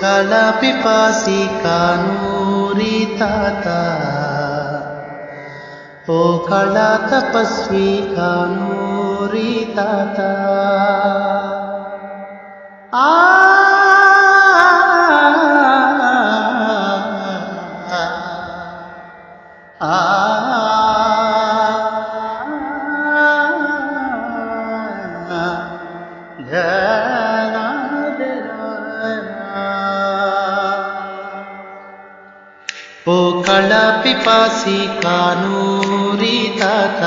కళ పిపాసి కానూరి తాత ఓ కళా తపస్వి కానూరి తాత ఓ కళ పిపాసి కానూరి తాత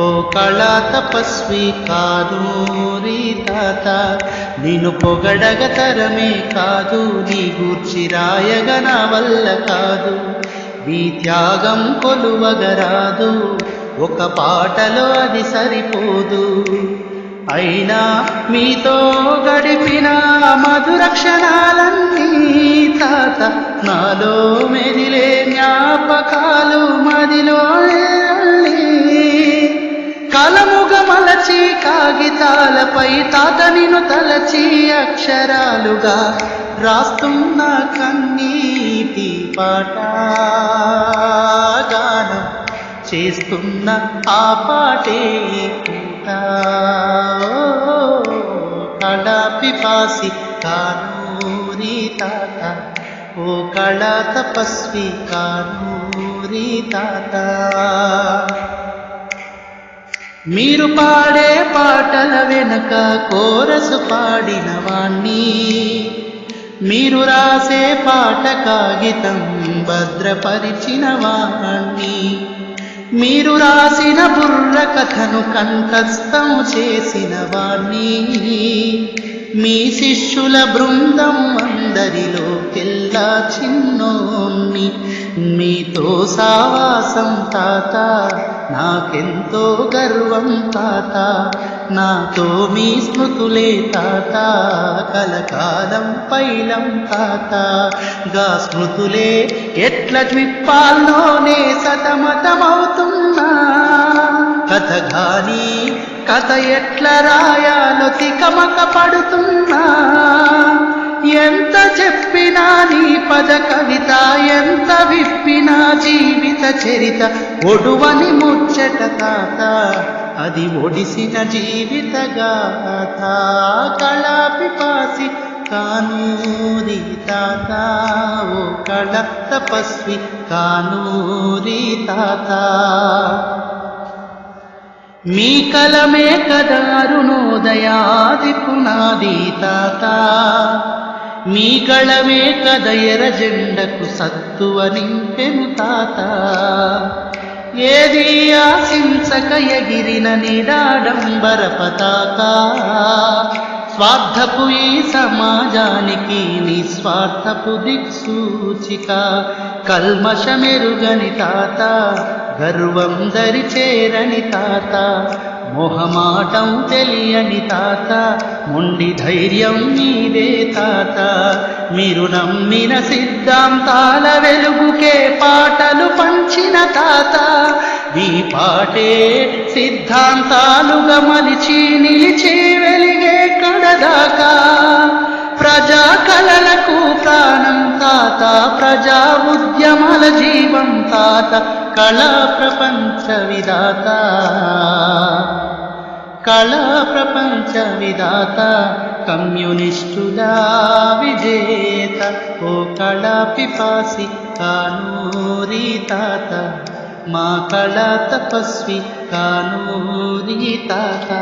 ఓ కళా తపస్వి కానూరి తాత నిన్ను పొగడగ తరమే కాదు నీ గూర్చి రాయగ నా వల్ల కాదు. నీ త్యాగం కొలువగరాదు ఒక పాటలో అది సరిపోదు. అయినా మీతో గడిపిన మధుర క్షణాలన్నీ తాత నాలో మెదిలే జ్ఞాపకాలు మదిలో కలముగ మలచి కాగితాలపై తాత నిన్ను తలచి అక్షరాలుగా రాస్తున్న కన్నీటి పాట గానం చేస్తున్న ఆ పాటే కళా కానూరి తాత. ఓ కళా తపస్వి కానూరి తాత. మీరు పాడే పాటల వెనక కోరసు పాడిన వాణ్ణి. మీరు రాసే పాట కాగితం భద్రపరిచిన వాణ్ణి. మీరు రాసిన బుర్ర కథను కంఠస్థం చేసిన వాణ్ణి. మీ శిష్యుల బృందం అందరిలో కెల్లా చిన్నోన్ని. మీతో సావాసం తాత నాకెంతో గర్వం తాత నాతో మీ స్మృతులే తాత కలకాలం పైలం తాత. గా స్మృతులే ఎట్ల ద్విప్పాల్లోనే సతమతమవుతున్నా. కథ గాని కథ ఎట్ల రాయాలో తికమక పడుతున్నా. ఎంత చెప్పినా నీ పద కవిత ఎంత విప్పినా జీవిత చరిత ఒడువని ముచ్చట తాత అది ఒడిసిన జీవిత గాథ. కళా పిపాసి కానూరి తాత ఓ కళ తపస్వి కానూరి తాత. మీ కలమే కదారుణోదయాది పునాది తాత. మీ కళమే కద ఎరజెండకు సత్తువ నింపెను తాత. ఏది ఆశించక ఎగిరిన నిడాడంబర పతాక. స్వార్థపు ఈ సమాజానికి నిస్వార్థపు దిక్సూచిక. కల్మషమెరుగని తాత. గర్వం దరిచేరని తాత మొహమాటం తెలియని తాత మొండి ధైర్యం నీదే తాత. మీరు నమ్మిన సిద్ధాంతాల వెలుగుకే పాటలు పంచిన తాత. ఈ పాటే సిద్ధాంతాలుగా మలిచి నిలిచి వెలిగే కడదాకా. తాత ప్రజా ఉద్యమల జీవం తాత కళా ప్రపంచ విధాత. కళా ప్రపంచ విధాత కమ్యూనిస్టులా విజేత. ఓ కళా పిపాసి కానూరి తాత మా కళా తపస్వి కానూరి తాత.